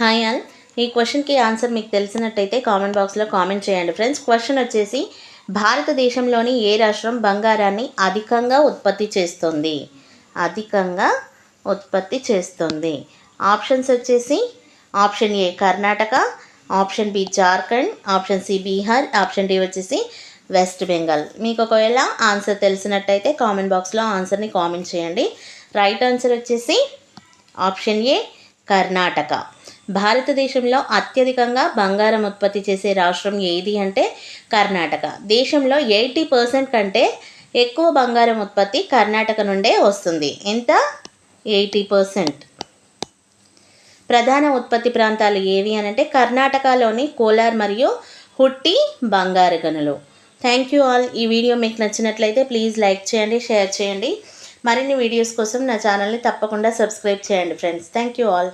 Hi all. ఈ క్వశ్చన్కి answer మీకు తెలిసినట్టయితే కామెంట్ బాక్స్లో కామెంట్ చేయండి ఫ్రెండ్స్. క్వశ్చన్ వచ్చేసి భారతదేశంలోని ఏ రాష్ట్రం బంగారాన్ని అధికంగా ఉత్పత్తి చేస్తుంది? అధికంగా ఉత్పత్తి చేస్తుంది. ఆప్షన్స్ వచ్చేసి option A Karnataka option B Jharkhand option C Bihar option D వచ్చేసి వెస్ట్ బెంగాల్. మీకు ఒకవేళ ఆన్సర్ తెలిసినట్టయితే కామెంట్ బాక్స్లో ఆన్సర్ని కామెంట్ చేయండి. రైట్ ఆన్సర్ వచ్చేసి ఆప్షన్ ఏ కర్ణాటక. భారతదేశంలో అత్యధికంగా బంగారం ఉత్పత్తి చేసే రాష్ట్రం ఏది అంటే కర్ణాటక. దేశంలో ఎయిటీ పర్సెంట్ కంటే ఎక్కువ బంగారం ఉత్పత్తి కర్ణాటక నుండే వస్తుంది. ఎంత? Eighty percent. ప్రధాన ఉత్పత్తి ప్రాంతాలు ఏవి అని అంటే కర్ణాటకలోని కోలార్ మరియు హుట్టి బంగారు గనులు. Thank you all. ఈ వీడియో మీకు నచ్చినట్లయితే ప్లీజ్ లైక్ చేయండి షేర్ చేయండి. మరిన్ని వీడియోస్ కోసం నా ఛానల్ని తప్పకుండా సబ్స్క్రైబ్ చేయండి ఫ్రెండ్స్. Thank you all.